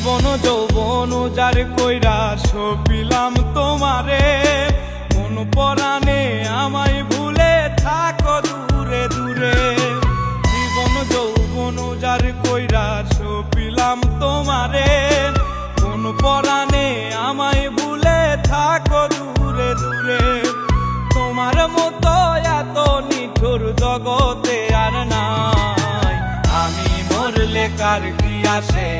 জীবন যৌবন যার কইরা সপিলাম তোমারে। কোন পরাণে আমায় ভুলে থাকো দূরে দূরে। জীবন যৌবন যার কইরা সপিলাম তোমারে। কোন পরাণে আমায় ভুলে থাকো দূরে দূরে। তোমার মতো এত নিঠুর জগতে আর নাই। আমি মরলে কার কি আসে?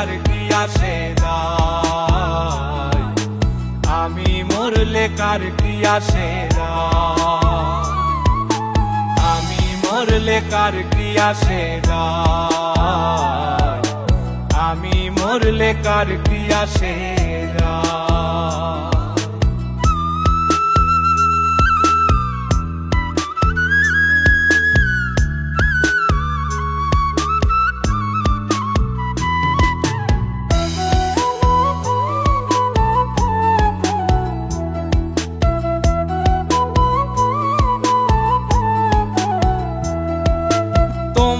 কার কি আসে যায় আমি মরলে কার কি আসে আমি মরলে কার কি আসে আমি মরলে কার কি আসে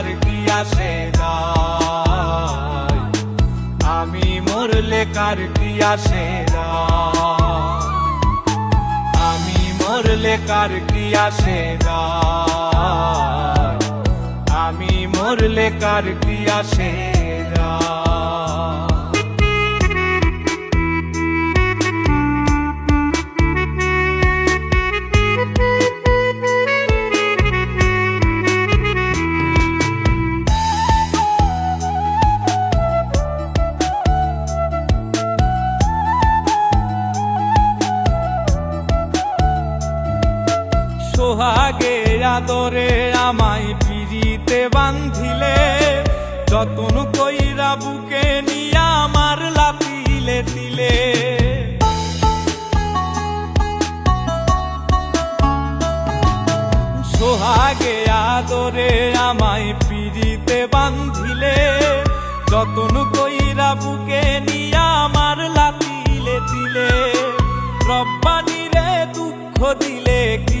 কার কি আসে যায়? আমি মরলে কার কি আসে আমি মরলে কার কি আসে যায়? আমি মরলে কার কি আসে যায়? আদরে আমায় পিড়িতে বান্ধিলে যতন কইরা বুকে নিয়া আমার লাতিলে দিলে সোহাগে আদরে আমায় পিড়িতে বান্ধিলে যতন কইরা বুকে নিয়া আমার লাতিলে দিলে রব্বানি রে দুঃখ দিলে কি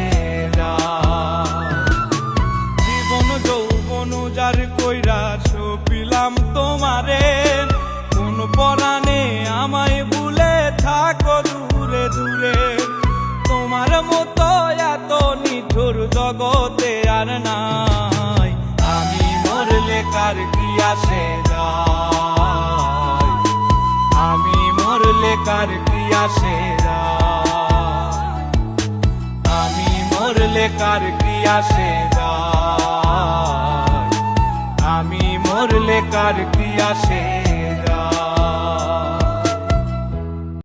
জগতে আর নাই। আমি মরলে কার কি আসে আমি মরলে কার কি আসে আমি মরলে কার কি আসে? আমি মরলে কার কি আসে